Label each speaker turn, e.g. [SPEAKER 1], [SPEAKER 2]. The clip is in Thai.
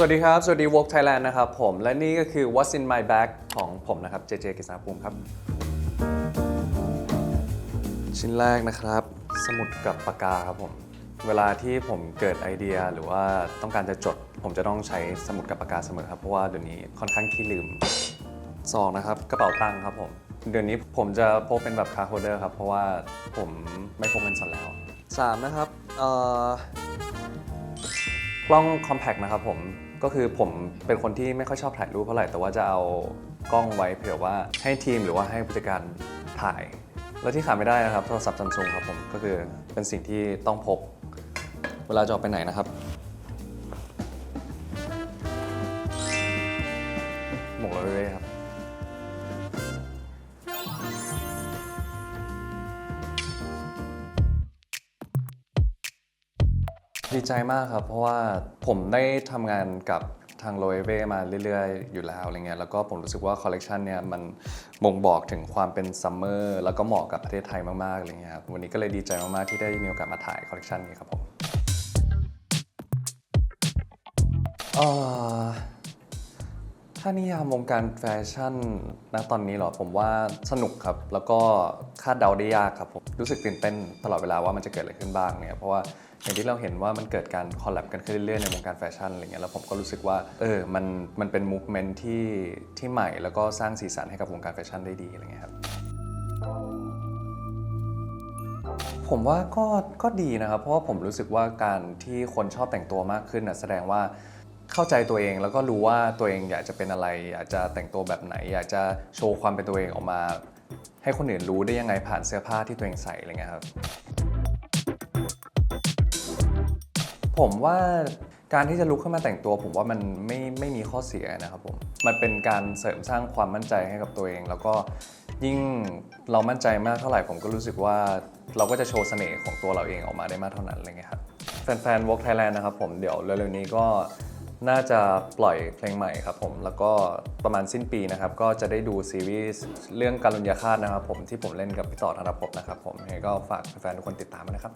[SPEAKER 1] สวัสดีครับ สวัสดี Walk Thailand นะครับผม และนี่ก็คือ What's in my bag ของผมนะครับ เจเจกิษณภูมิครับ ชิ้นแรกนะครับ สมุดกับปากกาครับผม เวลาที่ผมเกิดไอเดียหรือว่าต้องการจะจด ผมจะต้องใช้สมุดกับปากกาเสมอครับ เพราะว่าเดี๋ยวนี้ค่อนข้างขี้ลืมสองนะครับ กระเป๋าตังค์ครับผม เดี๋ยวนี้ผมจะพกเป็นแบบคาร์โฮเดอร์ครับ เพราะว่าผมไม่พกเงินสดแล้วสามนะครับเอ่อกล้อง compact นะครับผม ก็คือผมเป็นคนที่ไม่ค่อยชอบถ่ายรูปเท่าไหร่ แต่ว่าจะเอากล้องไว้เผื่อว่าให้ทีมหรือว่าให้ผู้จัดการถ่าย และที่ขาดไม่ได้นะครับโทรศัพท์ซัมซุงครับผมก็คือเป็นสิ่งที่ต้องพก เวลาจะออกไปไหนนะครับ ดีใจมากครับ เพราะว่าผมได้ทำงานกับทางโรเวมาเรื่อยๆ อยู่แล้วอะไรเงี้ยแล้วก็ผมรู้สึกว่าคอลเลกชันเนี่ยมันบ่งบอกถึงความเป็นซัมเมอร์แล้วก็เหมาะกับประเทศไทยมากๆอะไรเงี้ยครับวันนี้ก็เลยดีใจมากๆที่ได้มีโอกาสมาถ่ายคอลเลกชันนี้ครับผมอ่อ ถ้านิยามวงการแฟชั่นณตอนนี้เหรอผมว่าสนุกครับ แล้วก็คาดเดาได้ยากครับผมรู้สึกตื่นเต้นตลอดเวลาว่ามันจะเกิดอะไรขึ้นบ้างเนี่ยเพราะว่าอย่างที่เราเห็นว่ามันเกิดการคอลแลบกันขึ้นเรื่อยๆในวงการแฟชั่นอะไรเงี้ยแล้วผมก็รู้สึกว่าเออมันมันเป็นมูฟเมนท์ที่ที่ใหม่ แล้วก็สร้างสีสันให้กับวงการแฟชั่นได้ดีอะไรเงี้ยครับผมว่าก็ก็ดีนะครับ เพราะว่าผมรู้สึกว่าการที่คนชอบแต่งตัวมากขึ้นนะแสดงว่า เข้าใจตัวเองแล้วก็รู้ว่าตัวเองอยากจะเป็นอะไร อยากจะแต่งตัวแบบไหน อยากจะโชว์ความเป็นตัวเองออกมา ให้คนอื่นรู้ได้ยังไงผ่านเสื้อผ้าที่ตัวเองใส่อะไรเงี้ยครับ ผมว่าการที่จะลุกขึ้นมาแต่งตัว ผมว่ามันไม่ไม่มีข้อเสียนะครับผม มันเป็นการเสริมสร้างความมั่นใจให้กับตัวเอง แล้วก็ยิ่งเรามั่นใจมากเท่าไหร่ผมก็รู้สึกว่าเราก็จะโชว์เสน่ห์ของตัวเราเองออกมาได้มากเท่านั้นอะไรเงี้ยครับแฟนๆ Walk Thailand นะครับผมเดี๋ยวเร็วๆนี้ก็ น่าจะปล่อยเพลงใหม่ครับผมแล้วก็ประมาณสิ้นปีนะครับก็จะได้ดูซีรีส์เรื่องการุญยาคาตนะครับผมที่ผมเล่นกับพี่ต่อธนภพนะครับผมยังไงก็ฝากแฟนๆทุกคนติดตามนะครับ